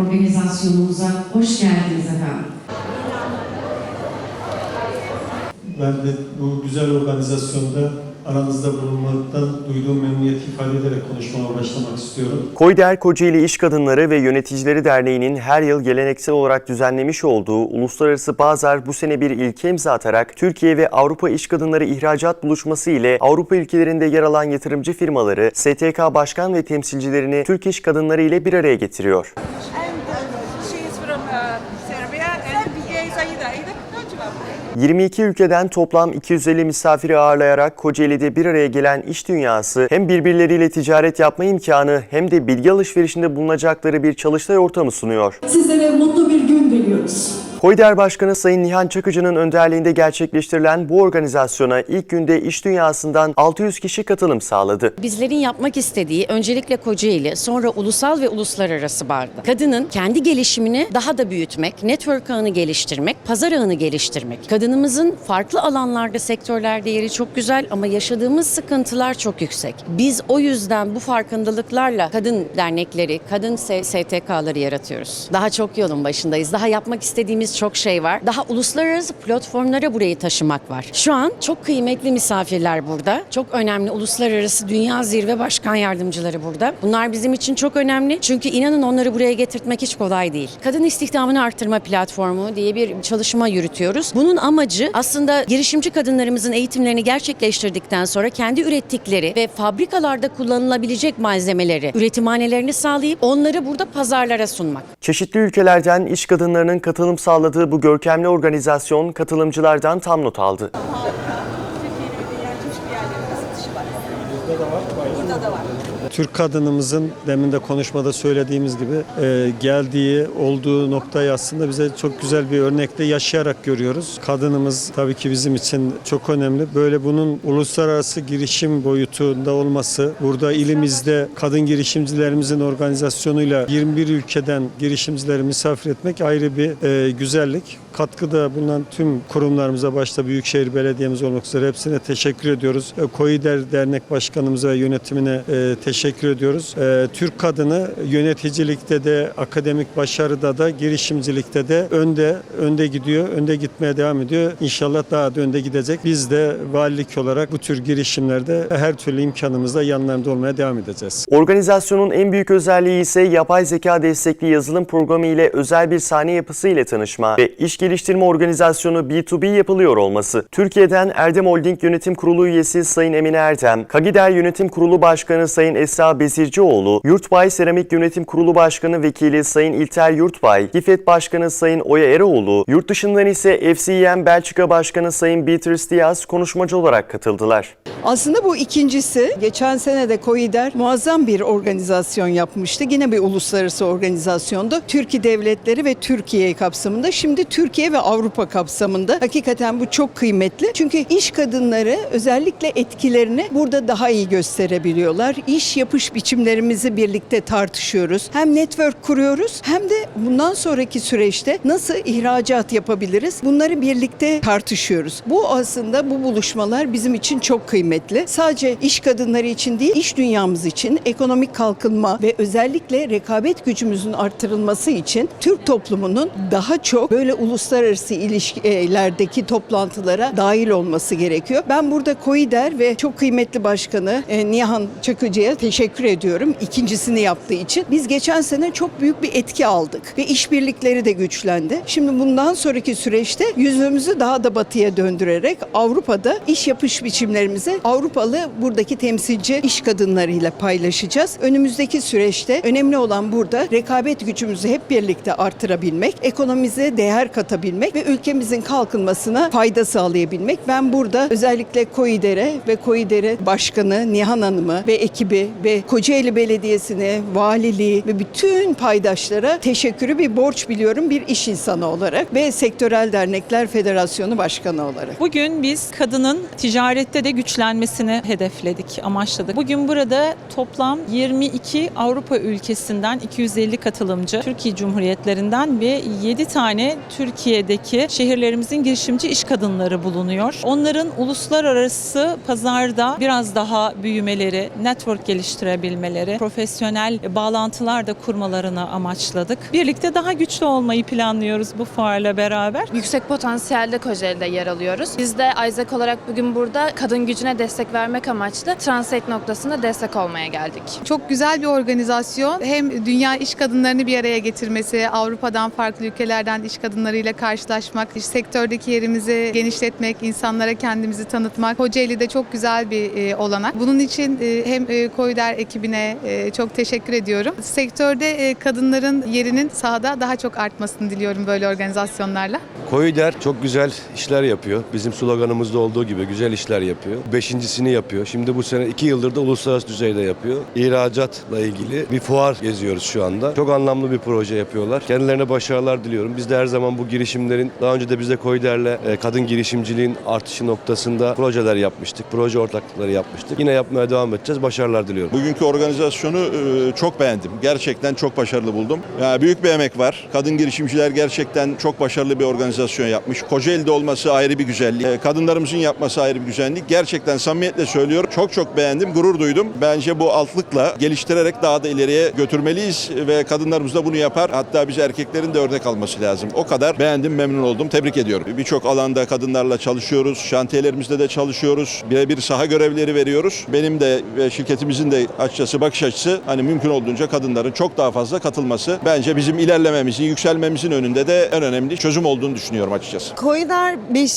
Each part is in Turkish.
organizasyonumuza hoş geldiniz efendim. Ben de bu güzel organizasyonda aranızda bulunmaktan duyduğum memnuniyeti ifade ederek konuşmama başlamak istiyorum. Koyder Kocaeli İş Kadınları ve Yöneticileri Derneği'nin her yıl geleneksel olarak düzenlemiş olduğu Uluslararası Pazar bu sene bir ilke imza atarak Türkiye ve Avrupa İş Kadınları İhracat Buluşması ile Avrupa ülkelerinde yer alan yatırımcı firmaları, STK Başkan ve temsilcilerini Türk İş Kadınları ile bir araya getiriyor. And 22 ülkeden toplam 250 misafiri ağırlayarak Kocaeli'de bir araya gelen iş dünyası hem birbirleriyle ticaret yapma imkanı hem de bilgi alışverişinde bulunacakları bir çalıştay ortamı sunuyor. Sizlere mutlu bir gün diliyoruz. Koyder Başkanı Sayın Nihan Çakıcı'nın önderliğinde gerçekleştirilen bu organizasyona ilk günde iş dünyasından 600 kişi katılım sağladı. Bizlerin yapmak istediği öncelikle Kocaeli, sonra ulusal ve uluslararası barda. Kadının kendi gelişimini daha da büyütmek, network ağını geliştirmek, pazar ağını geliştirmek. Kadınımızın farklı alanlarda, sektörlerde yeri çok güzel ama yaşadığımız sıkıntılar çok yüksek. Biz o yüzden bu farkındalıklarla kadın dernekleri, kadın STK'ları yaratıyoruz. Daha çok yolun başındayız. Daha yapmak istediğimiz çok şey var. Daha uluslararası platformlara burayı taşımak var. Şu an çok kıymetli misafirler burada. Çok önemli uluslararası dünya zirve başkan yardımcıları burada. Bunlar bizim için çok önemli. Çünkü inanın onları buraya getirtmek hiç kolay değil. Kadın istihdamını arttırma platformu diye bir çalışma yürütüyoruz. Bunun amacı aslında girişimci kadınlarımızın eğitimlerini gerçekleştirdikten sonra kendi ürettikleri ve fabrikalarda kullanılabilecek malzemeleri, üretimhanelerini sağlayıp onları burada pazarlara sunmak. Çeşitli ülkelerden iş kadınlarının katılım sağladığı bu görkemli organizasyon katılımcılardan tam not aldı. Türk kadınımızın demin de konuşmada söylediğimiz gibi e, geldiği, olduğu noktayı aslında bize çok güzel bir örnekte yaşayarak görüyoruz. Kadınımız tabii ki bizim için çok önemli. Böyle bunun uluslararası girişim boyutunda olması, burada ilimizde kadın girişimcilerimizin organizasyonuyla 21 ülkeden girişimcileri misafir etmek ayrı bir e, güzellik. Katkıda bulunan tüm kurumlarımıza başta Büyükşehir Belediye'miz olmak üzere hepsine teşekkür ediyoruz. E, Koyider Dernek Başkanımıza ve yönetimine e, teşekkür ediyoruz. E, Türk kadını yöneticilikte de, akademik başarıda da, girişimcilikte de önde, önde gidiyor, önde gitmeye devam ediyor. İnşallah daha da önde gidecek. Biz de valilik olarak bu tür girişimlerde her türlü imkanımızla yanlarında olmaya devam edeceğiz. Organizasyonun en büyük özelliği ise yapay zeka destekli yazılım programı ile özel bir sahne yapısı ile tanışma ve iş geliştirme organizasyonu B2B yapılıyor olması. Türkiye'den Erdem Holding Yönetim Kurulu üyesi Sayın Emine Erdem, Kagider Yönetim Kurulu Başkanı Sayın Esra Bezircioğlu, Yurtbay Seramik Yönetim Kurulu Başkanı Vekili Sayın İlter Yurtbay, GİFET Başkanı Sayın Oya Eroğlu, yurt dışından ise FCM Belçika Başkanı Sayın Beatrice Diaz konuşmacı olarak katıldılar. Aslında bu ikincisi. Geçen sene de KOİDER muazzam bir organizasyon yapmıştı. Yine bir uluslararası organizasyondu. Türkiye devletleri ve Türkiye kapsamında. Şimdi Türkiye ve Avrupa kapsamında. Hakikaten bu çok kıymetli. Çünkü iş kadınları özellikle etkilerini burada daha iyi gösterebiliyorlar. İş yapış biçimlerimizi birlikte tartışıyoruz. Hem network kuruyoruz hem de bundan sonraki süreçte nasıl ihracat yapabiliriz? Bunları birlikte tartışıyoruz. Bu aslında bu buluşmalar bizim için çok kıymetli. Sadece iş kadınları için değil, iş dünyamız için ekonomik kalkınma ve özellikle rekabet gücümüzün arttırılması için Türk toplumunun daha çok böyle uluslararası ilişkilerdeki toplantılara dahil olması gerekiyor. Ben burada KOİDER ve çok kıymetli başkanı e, Nihan Çakıcı'ya teşekkür ediyorum. İkincisini yaptığı için. Biz geçen sene çok büyük bir etki aldık ve işbirlikleri de güçlendi. Şimdi bundan sonraki süreçte yüzümüzü daha da batıya döndürerek Avrupa'da iş yapış biçimlerimizi Avrupalı buradaki temsilci iş kadınlarıyla paylaşacağız. Önümüzdeki süreçte önemli olan burada rekabet gücümüzü hep birlikte artırabilmek, ekonomimize değer katabilmek ve ülkemizin kalkınmasına fayda sağlayabilmek. Ben burada özellikle KOİDER'e ve KOİDER'e başkanı Nihan Hanım'ı ve ekibi ve Kocaeli Belediyesi'ne, valiliği ve bütün paydaşlara teşekkürü bir borç biliyorum bir iş insanı olarak ve Sektörel Dernekler Federasyonu Başkanı olarak. Bugün biz kadının ticarette de güçlenmesini hedefledik, amaçladık. Bugün burada toplam 22 Avrupa ülkesinden 250 katılımcı, Türkiye Cumhuriyetlerinden ve 7 tane Türkiye'deki şehirlerimizin girişimci iş kadınları bulunuyor. Onların uluslararası pazarda biraz daha büyümeleri, network geliştirebilmeleri, profesyonel bağlantılar da kurmalarını amaçladık. Birlikte daha güçlü olmayı planlıyoruz bu fuarla beraber. Yüksek potansiyelde Kocaeli'de yer alıyoruz. Biz de Isaac olarak bugün burada kadın gücüne destek vermek amaçlı Translate noktasında destek olmaya geldik. Çok güzel bir organizasyon. Hem dünya iş kadınlarını bir araya getirmesi, Avrupa'dan farklı ülkelerden iş kadınlarıyla karşılaşmak, iş sektördeki yerimizi genişletmek, insanlara kendimizi tanıtmak. Kocaeli'de çok güzel bir e, olanak. Bunun için e, hem e, Koyder ekibine e, çok teşekkür ediyorum. Sektörde e, kadınların yerinin sahada daha çok artmasını diliyorum böyle organizasyonlarla. Koyder çok güzel işler yapıyor. Bizim sloganımızda olduğu gibi güzel işler yapıyor. Beşincisini yapıyor. Şimdi bu sene iki yıldır da uluslararası düzeyde yapıyor. İhracatla ilgili bir fuar geziyoruz şu anda. Çok anlamlı bir proje yapıyorlar. Kendilerine başarılar diliyorum. Biz de her zaman bu girişimlerin, daha önce de biz de Koyder'le e, kadın girişimciliğin artışı noktasında projeler yapmıştık. Proje ortaklıkları yapmıştık. Yine yapmaya devam edeceğiz. Başarılar diliyorum. Bugünkü organizasyonu e, çok beğendim. Gerçekten çok başarılı buldum. Yani büyük bir emek var. Kadın girişimciler gerçekten çok başarılı bir organizasyon yapmış. Kocaeli'de olması ayrı bir güzellik. E, Kadınlarımızın yapması ayrı bir güzellik. Gerçekten samimiyetle söylüyorum. Çok çok beğendim, gurur duydum. Bence bu altlıkla geliştirerek daha da ileriye götürmeliyiz ve kadınlarımız da bunu yapar. Hatta biz erkeklerin de örnek alması lazım. O kadar beğendim, memnun oldum. Tebrik ediyorum. Birçok alanda kadınlarla çalışıyoruz. Şantiyelerimizde de çalışıyoruz. Birebir saha görevleri veriyoruz. Benim de ve şirketimizin de açıkçası bakış açısı hani mümkün olduğunca kadınların çok daha fazla katılması bence bizim ilerlememizin, yükselmemizin önünde de en önemli çözüm olduğunu düşünüyorum açıkçası. Koydar 5.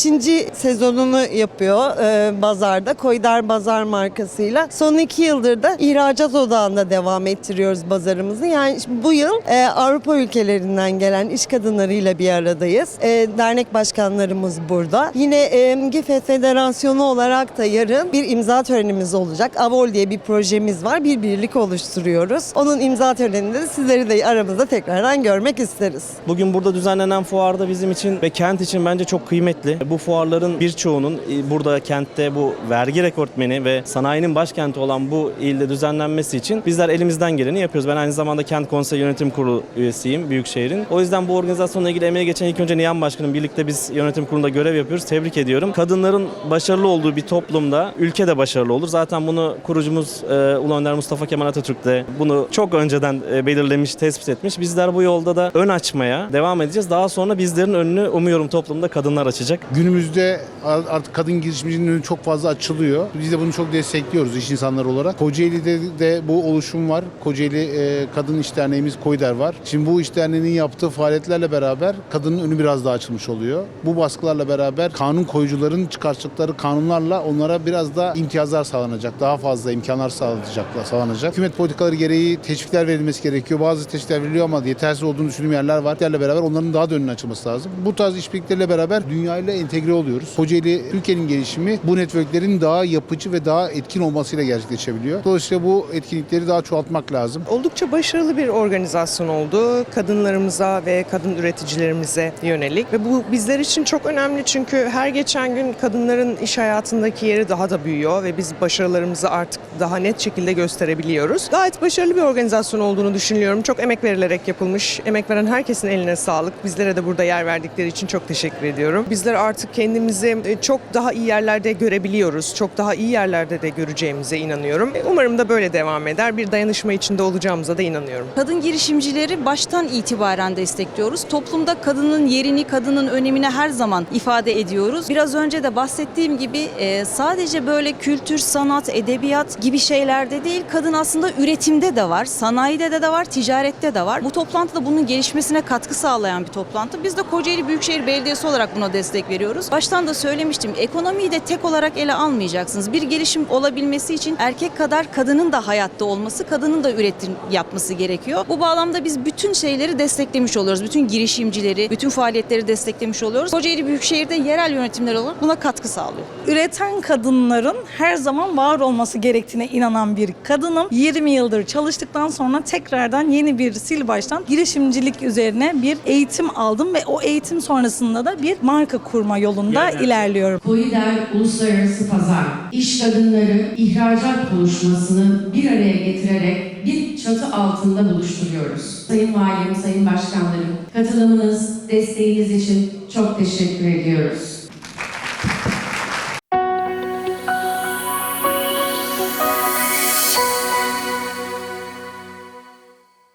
sezonunu yapıyor e, Bazar'da. Koydar Bazar markasıyla. Son iki yıldır da ihracat odağında devam ettiriyoruz bazarımızı. Yani bu yıl e, Avrupa ülkelerinden gelen iş kadınlarıyla bir aradayız. E, dernek başkanlarımız burada. Yine e, GİFE Federasyonu olarak da yarın bir imza törenimiz olacak. Avol diye bir projemiz var. Bir birlik oluşturuyoruz. Onun imza töreninde de sizleri de aramızda tekrardan görmek isteriz. Bugün burada düzenlenen fuarda bizim için ve kent için bence çok kıymetli. Bu fuarların birçoğunun e, burada kentte bu vergi rekortmeni ve sanayinin başkenti olan bu ilde düzenlenmesi için bizler elimizden geleni yapıyoruz. Ben aynı zamanda Kent Konsey Yönetim Kurulu üyesiyim Büyükşehir'in. O yüzden bu organizasyonla ilgili emeği geçen ilk önce Nihan Başkanım birlikte biz yönetim kurulunda görev yapıyoruz. Tebrik ediyorum. Kadınların başarılı olduğu bir toplumda ülke de başarılı olur. Zaten bunu kurucumuz e, Ulu Önder Mustafa Kemal Atatürk de bunu çok önceden e, belirlemiş, tespit etmiş. Bizler bu yolda da ön açmaya devam edeceğiz. Daha sonra bizlerin önünü umuyorum toplumda kadınlar açacak. Günümüzde artık kadın girişimcinin önü çok fazla açılıyor. Biz de bunu çok destekliyoruz iş insanları olarak. Kocaeli'de de bu oluşum var. Kocaeli e, Kadın İş Derneğimiz Koyder var. Şimdi bu iş derneğinin yaptığı faaliyetlerle beraber kadının önü biraz daha açılmış oluyor. Bu baskılarla beraber kanun koyucuların çıkarttıkları kanunlarla onlara biraz da imtiyazlar sağlanacak. Daha fazla imkanlar sağlanacaklar, sağlanacak. Hükümet politikaları gereği teşvikler verilmesi gerekiyor. Bazı teşvikler veriliyor ama yetersiz olduğunu düşündüğüm yerler var. Yerle beraber onların daha da önüne açılması lazım. Bu tarz işbirlikleriyle beraber dünyayla entegre oluyoruz. Kocaeli Türkiye'nin gelişimi bu networklerin daha yapıcı ve daha etkin olmasıyla gerçekleşebiliyor. Dolayısıyla bu etkinlikleri daha çoğaltmak lazım. Oldukça başarılı bir organizasyon oldu. Kadınlarımıza ve kadın üreticilerimize yönelik. Ve bu bizler için çok önemli çünkü her geçen gün kadınların iş hayatındaki yeri daha da büyüyor ve biz başarılarımızı artık daha net şekilde gösterebiliyoruz. Gayet başarılı bir organizasyon olduğunu düşünüyorum. Çok emek verilerek yapılmış. Emek veren herkesin eline sağlık. Bizlere de burada yer verdikleri için çok teşekkür ediyorum. Bizler artık kendimizi e, çok daha iyi yerlerde görebiliyoruz. Çok daha iyi yerlerde de göreceğimize inanıyorum. E, Umarım da böyle devam eder. Bir dayanışma içinde olacağımıza da inanıyorum. Kadın girişimcileri baştan itibaren destekliyoruz. Toplumda kadının yerini, kadının önemini her zaman ifade ediyoruz. Biraz önce de bahsettiğim gibi e, sadece böyle kültür, sanat, edebiyat gibi şeylerde değil, kadın aslında üretimde de var, sanayide de de var, ticarette de var. Bu toplantı da bunun gelişmesine katkı sağlayan bir toplantı. Biz de Kocaeli Büyükşehir Belediyesi olarak buna destek veriyoruz. Baştan da söylemiştim, ekonomiyi de tek olarak ele almayacaksınız. Bir gelişim olabilmesi için erkek kadar kadının da hayatta olması, kadının da üretim yapması gerekiyor. Bu bağlamda biz bütün şeyleri desteklemiş oluyoruz. Bütün girişimcileri, bütün faaliyetleri desteklemiş oluyoruz. Kocaeli Büyükşehir'de yerel yönetimler olarak buna katkı sağlıyor. Üreten kadınların her zaman var olması gerektiğine inanan bir kadınım. 20 yıldır çalıştıktan sonra tekrardan yeni bir sil baştan girişimcilik üzerine bir eğitim aldım ve o eğitim sonrasında da bir marka kurma yolunda ilerliyorum. Koyder Uluslararası Pazar, iş kadınları ihracat buluşmasını bir araya getirerek bir çatı altında buluşturuyoruz. Sayın Valim, Sayın Başkanlarım, katılımınız, desteğiniz için çok teşekkür ediyoruz.